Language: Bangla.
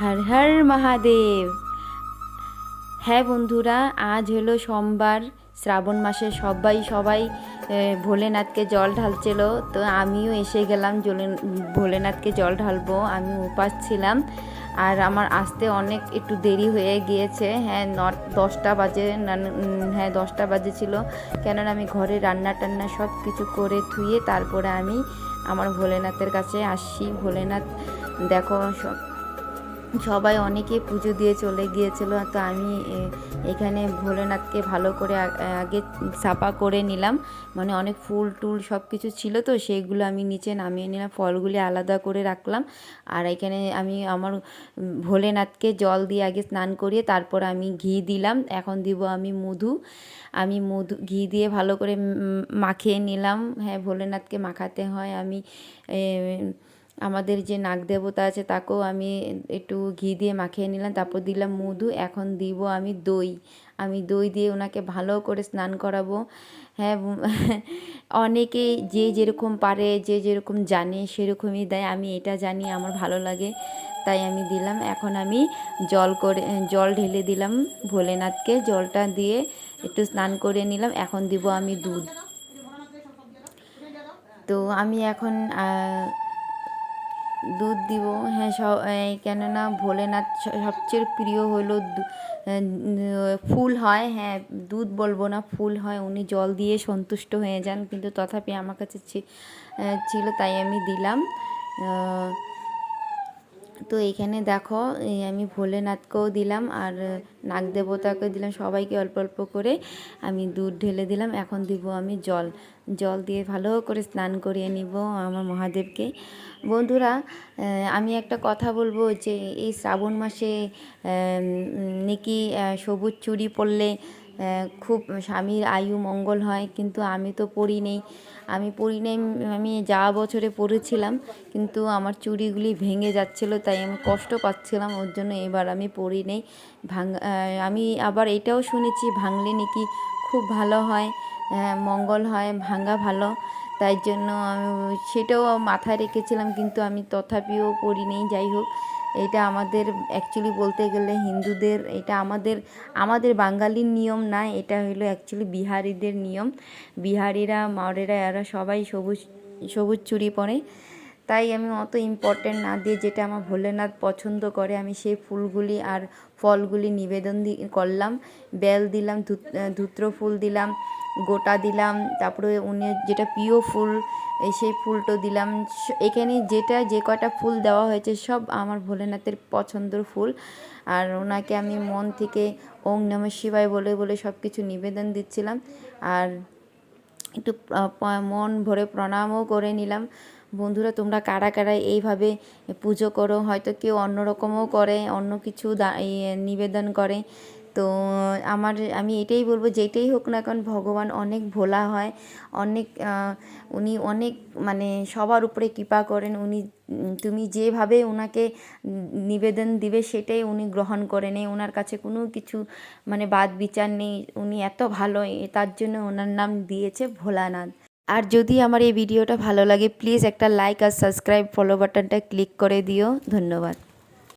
হর হর মহাদেব। হ্যাঁ বন্ধুরা, আজ হলো সোমবার, শ্রাবণ মাসে সবাই সবাই ভোলেনাথকে জল ঢালছিল। তো আমিও এসে গেলাম ভোলেনাথকে জল ঢালবো। আমি উপাস ছিলাম। আর আমার আসতে অনেক একটু দেরি হয়ে গিয়েছে। হ্যাঁ ন দশটা বাজে হ্যাঁ দশটা বাজে ছিল। কেননা আমি ঘরে রান্না টান্না সব কিছু করে ধুয়ে তারপরে আমি আমার ভোলেনাথের কাছে আসছি ভোলেনাথ, দেখো সব সবাই অনেকে পুজো দিয়ে চলে গিয়েছিল, তো আমি এখানে ভোলেনাথকে ভালো করে আগে সাপা করে নিলাম। মানে অনেক ফুল টুল সব কিছু ছিল তো, সেইগুলো আমি নিচে নামিয়ে নিলাম, ফলগুলি আলাদা করে রাখলাম। আর এখানে আমি আমার ভোলেনাথকে জল দিয়ে আগে স্নান করিয়ে তারপর আমি ঘি দিলাম। এখন দিব আমি মধু। আমি মধু, ঘি দিয়ে ভালো করে মাখিয়ে নিলাম। হ্যাঁ ভোলেনাথকে মাখাতে হয় আমি আমাদের যে নাগ দেবতা আছে তাকেও আমি একটু ঘি দিয়ে মাখিয়ে নিলাম তারপর দিলাম মধু এখন দিব আমি দই। আমি দই দিয়ে ওনাকে ভালো করে স্নান করাবো। হ্যাঁ উম, অনেকেই যে যেরকম পারে যে যেরকম জানে সেরকমই দেয়। আমি এটা জানি আমার ভালো লাগে তাই আমি দিলাম। এখন আমি জল করে জল ঢেলে দিলাম ভোলেনাথকে জলটা দিয়ে একটু স্নান করে নিলাম। এখন দিব আমি দুধ। তো আমি এখন দুধ দিব। হ্যাঁ সব কেননা ভোলেনাথ সবচেয়ে প্রিয় হলো ফুল হয়। হ্যাঁ দুধ বলব না, ফুল হয়। উনি জল দিয়ে সন্তুষ্ট হয়ে যান। কিন্তু তথাপি আমার কাছে ছিল, তাই আমি দিলাম। তো এখানে দেখো আমি ভোলেনাথকেও দিলাম আর নাগ দেবতাকে দিলাম, সবাইকে অল্প অল্প করে আমি দুধ ঢেলে দিলাম। এখন দিব আমি জল। জল দিয়ে ভালো করে স্নান করিয়ে নিব আমার মহাদেবকে। বন্ধুরা আমি একটা কথা বলব যে এই শ্রাবণ মাসে নাকি সবুজ চুড়ি পরলে খুব স্বামীর আয়ু মঙ্গল হয়, কিন্তু আমি তো পড়ি নেই। আমি পড়ি নেই, আমি যা বছরে পড়েছিলাম, কিন্তু আমার চুড়িগুলি ভেঙে যাচ্ছিল, তাই আমি কষ্ট পাচ্ছিলাম, ওর জন্য এবার আমি পড়ি নেই। ভাঙ আমি আবার এটাও শুনেছি, ভাঙলে নাকি খুব ভালো হয় মঙ্গল হয়, ভাঙা ভালো। তাই জন্য আমি সেটাও মাথায় রেখেছিলাম, কিন্তু আমি তথাপিও নেই যাই হোক, এটা আমাদের অ্যাকচুয়ালি বলতে গেলে হিন্দুদের, এটা আমাদের আমাদের বাঙালির নিয়ম না, এটা হলো অ্যাকচুয়ালি বিহারিদের নিয়ম। বিহারিরা, মাওরেরা, এরা সবাই সবুজ সবুজ চুরি পরে। তাই আমি অত ইম্পর্টেন্ট না দিয়ে যেটা আমার ভোলেনাথ পছন্দ করে, আমি সেই ফুলগুলি আর ফলগুলি নিবেদন দি, করলাম। বেল দিলাম, ধূত- ধূত্র ফুল দিলাম, গোটা দিলাম, তারপরে উনি যেটা প্রিয় ফুল সেই ফুলটো দিলাম। এখানে যেটা, যে কটা ফুল দেওয়া হয়েছে সব আমার ভোলেনাথের পছন্দের ফুল। আর ওনাকে আমি মন থেকে ওং নম শিবায় বলে বলে সব কিছু নিবেদন দিচ্ছিলাম। আর একটু মন ভরে প্রণামও করে নিলাম। বন্ধুরা, তোমরা কারা কারা এইভাবে পুজো করো? হয়তো কেউ অন্যরকমও করে, অন্য কিছু নিবেদন করে। তো আমার, আমি এটাই বলব, যেটাই হোক না কারণ ভগবান অনেক ভোলা হয়, অনেক উনি অনেক মানে সবার উপরে কৃপা করেন। উনি, তুমি যেভাবে ওনাকে নিবেদন দিবে, সেটাই উনি গ্রহণ করে নেই ওনার কাছে কোনো কিছু মানে বাদ বিচার নেই। উনি এত ভালো তার জন্য ওনার নাম দিয়েছে ভোলানাথ। আর যদি আমার এই ভিডিওটা ভালো লাগে প্লিজ একটা লাইক আর সাবস্ক্রাইব ফলো বাটনটা ক্লিক করে দিও। ধন্যবাদ।